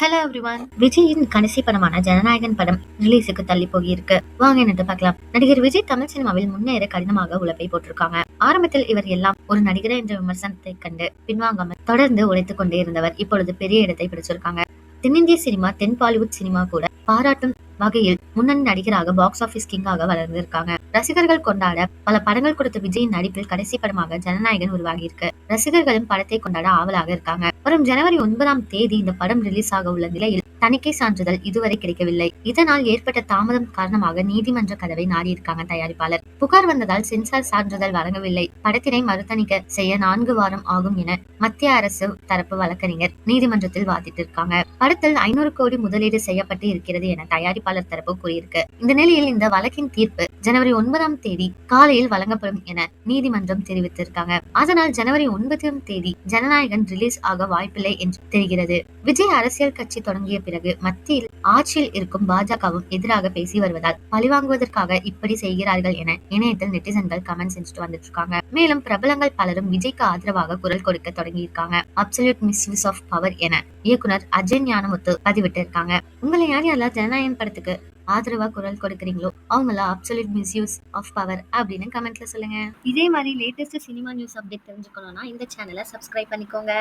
Hello everyone விஜயின் கடைசி படமான ஜனநாயகன் படம் ரிலீஸுக்கு தள்ளி போகியிருக்கு. வாங்க என்னட்டு பார்க்கலாம். நடிகர் விஜய் தமிழ் சினிமாவில் முன்னேற கடினமாக உழைப்பை போட்டிருக்காங்க. ஆரம்பத்தில் இவர் எல்லாம் ஒரு நடிகர் என்ற விமர்சனத்தை கண்டு பின்வாங்காமல் தொடர்ந்து உழைத்துக் கொண்டே இருந்தவர் இப்பொழுது பெரிய இடத்தை பிடிச்சிருக்காங்க. தென்னிந்திய சினிமா தென் பாலிவுட் சினிமா கூட பாராட்டும் வகையில் முன்னணி நடிகராக பாக்ஸ் ஆபீஸ் கிங்காக வளர்ந்திருக்காங்க. ரசிகர்கள் கொண்டாட பல படங்கள் கொடுத்த விஜயின் நடிப்பில் கடைசி படமாக ஜனநாயகன் உருவாகி இருக்கு ரசிகர்களும் படத்தை கொண்டாட ஆவலாக இருக்காங்க. வரும் ஜனவரி ஒன்பதாம் தேதி இந்த படம் ரிலீஸ் ஆக உள்ள நிலையில் தணிக்கை சான்றிதழ் இதுவரை கிடைக்கவில்லை. இதனால் ஏற்பட்ட தாமதம் காரணமாக நீதிமன்ற கதவை நாடியிருக்காங்க தயாரிப்பாளர். புகார் வந்ததால் சென்சார் சான்றிதழ் வழங்கவில்லை. படத்தினை மறுதணிக்க செய்ய நான்கு வாரம் ஆகும் என மத்திய அரசு தரப்பு வழக்கறிஞர் நீதிமன்றத்தில் வாதிட்டு இருக்காங்க படத்தில் ஐநூறு கோடி முதலீடு செய்யப்பட்டு இருக்கிறது என தயாரிப்பாளர் தரப்பு கூறியிருக்கு. இந்த நிலையில் இந்த வழக்கின் தீர்ப்பு ஜனவரி ஒன்பதாம் தேதி காலையில் வழங்கப்படும் என நீதிமன்றம் தெரிவித்திருக்காங்க. அதனால் ஜனவரி ஒன்பதாம் தேதி ஜனநாயகன் ரிலீஸ் ஆக வாய்ப்பில்லை என்று தெரிகிறது. விஜய் அரசியல் கட்சி தொடங்கிய பிறகு மத்தியில் ஆட்சியில் இருக்கும் பாஜகவும் எதிராக பேசி வருவதால் பழிவாங்குவதற்காக இப்படி செய்கிறார்கள் என இணையத்தில் நெட்டிசன்கள் கமெண்ட் செஞ்சுட்டு வந்துட்டு இருக்காங்க மேலும் பிரபலங்கள் பலரும் விஜய்க்கு ஆதரவாக குரல் கொடுக்க தொடங்கியிருக்காங்க. அப்சல்யூட் மிஸ்யூஸ் ஆஃப் பவர் என இயக்குனர் அஜய் ஞானமுத்து பதிவிட்டு இருக்காங்க உங்களை யார் யாரெல்லாம் ஜனநாயகம் படத்துக்கு ஆதரவா குரல் கொடுக்குறீங்களோ அவங்கள அப்சல்யூட் மிஸ்யூஸ் ஆஃப் பவர் அப்படின்னு கமெண்ட்ல சொல்லுங்க. இதே மாதிரி லேட்டஸ்ட் சினிமா நியூஸ் அப்டேட் தெரிஞ்சுக்கணும்னா இந்த சேனலை சப்ஸ்கிரைப் பண்ணிக்கோங்க.